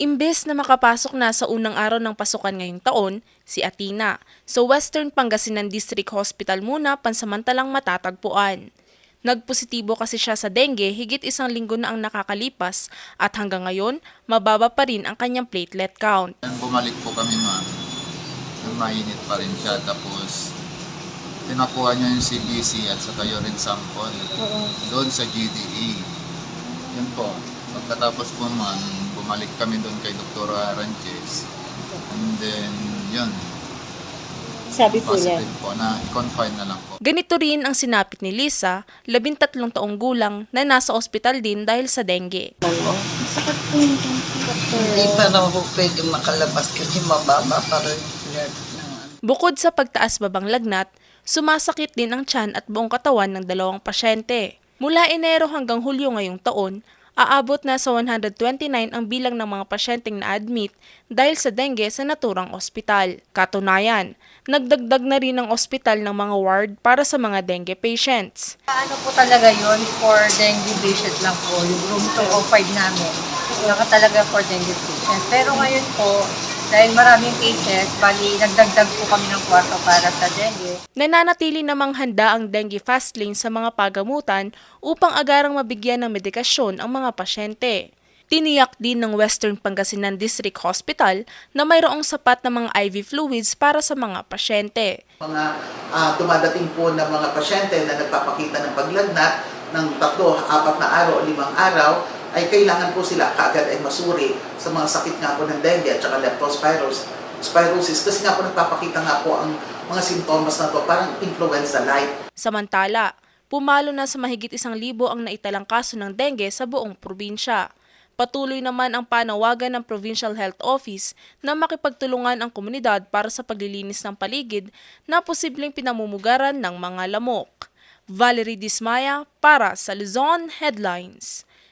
Imbes na makapasok na sa unang araw ng pasukan ngayong taon, si Atina sa Western Pangasinan District Hospital muna pansamantalang matatagpuan. Nagpositibo kasi siya sa dengue higit isang linggo na ang nakakalipas at hanggang ngayon, mababa pa rin ang kanyang platelet count. Nang bumalik po kami ma'am, nang mainit pa rin siya. Tapos, pinakuha niya yung CBC at saka urine sample doon sa GDE. Yun po. Pagkatapos po man, bumalik kami doon kay Dr. Aranches. And then, yun, Sabi po niya. positive po na i-confine na lang po. Ganito rin ang sinapit ni Lisa, labintatlong taong gulang na nasa ospital din dahil sa dengue. Sakit po yung doktor. Hindi pa na ako pwede makalabas kasi mababa pa rin blood Bukod sa pagtaas babang lagnat, sumasakit din ang tiyan at buong katawan ng dalawang pasyente. Mula Enero hanggang Hulyo ngayong taon, aabot na sa 129 ang bilang ng mga pasyenteng na-admit dahil sa dengue sa naturang ospital. Katunayan, nagdagdag na rin ang ospital ng mga ward para sa mga dengue patients. Ano po talaga yon for dengue patient lang po, yung room 205 namin. Naka talaga for dengue patient. Pero ngayon po, dahil maraming cases, bali nagdagdag po kami ng kwarto para sa dengue. Nananatili namang handa ang dengue fast lane sa mga pagamutan upang agarang mabigyan ng medikasyon ang mga pasyente. Tiniyak din ng Western Pangasinan District Hospital na mayroong sapat na mga IV fluids para sa mga pasyente. mga ah, dumadating po ng mga pasyente na nagpapakita ng paglagnat ng tatlo, apat na araw o limang araw, ay kailangan po sila kaagad ay masuri sa mga sakit nga po ng dengue at saka leptospirosis spirosis kasi nga po nagpapakita nga po ang mga sintomas na to parang influenza-like. Samantala, pumalo na sa mahigit isang libo ang naitalang kaso ng dengue sa buong probinsya. Patuloy naman ang panawagan ng Provincial Health Office na makipagtulungan ang komunidad para sa paglilinis ng paligid na posibleng pinamumugaran ng mga lamok. Valerie Dismaya para sa Luzon Headlines.